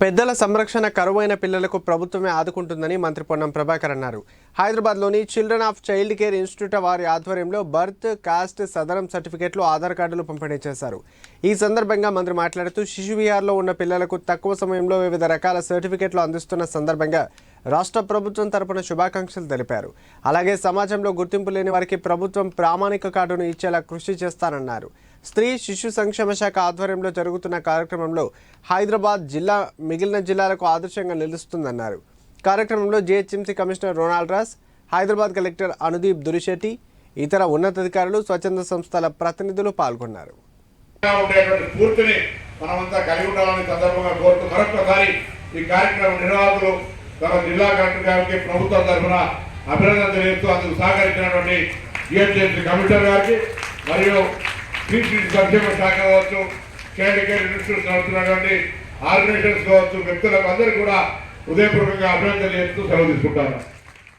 పెద్దల సంరక్షణ కరువైన పిల్లలకు ప్రభుత్వమే ఆదుకుంటుందని మంత్రి పొన్నం ప్రభాకర్ అన్నారు. హైదరాబాద్లోని children of child care institute వారి ఆధ్వర్యంలో బర్త్ కాస్ట్ సదరం సర్టిఫికెట్లు ఆధార్ కార్డులు పంపిణీ చేశారు. ఈ సందర్భంగా మంత్రి మాట్లాడుతూ శిశువిహార్లో ఉన్న పిల్లలకు తక్కువ సమయంలో వివిధ రకాల సర్టిఫికెట్లు అందిస్తున్న సందర్భంగా రాష్ట్ర ప్రభుత్వం తరపున శుభాకాంక్షలు తెలిపారు. అలాగే సమాజంలో గుర్తింపు లేని వారికి ప్రభుత్వం ప్రామాణిక కార్డును ఇచ్చేలా కృషి చేస్తానన్నారు. స్త్రీ శిశు సంక్షేమ శాఖ ఆధ్వర్యంలో జరుగుతున్న కార్యక్రమంలో హైదరాబాద్ జిల్లా మిగిలిన జిల్లాలకు ఆదర్శంగా నిలుస్తుందన్నారు. కార్యక్రమంలో GHMC commissioner Ronald Ross Hyderabad collector Anudeep Durishetty ఇతర ఉన్నతాధికారులు స్వచ్ఛంద సంస్థల ప్రతినిధులు పాల్గొన్నారు. మనమంతా కలిగి ఉండాలని సందర్భంగా కోరుతూ మరొకసారి ఈ కార్యక్రమం నిర్వాహకులు తమ జిల్లా కలెక్టర్ గారికి ప్రభుత్వం తరఫున అభినందన తెలియజేస్తూ అందుకు సహకరించినటువంటి జిహెచ్ఎంసీ కమిషనర్ గారికి మరియు శ్రీ సంక్షేమ శాఖ కావచ్చు చైల్డ్ కేర్ ఇన్స్టిట్యూట్స్ నడుస్తున్నటువంటి ఆర్గనైజేషన్స్ కావచ్చు వ్యక్తులకు అందరూ కూడా హృదయపూర్వకంగా అభినందనలు చేస్తూ సెలవు తీసుకుంటారు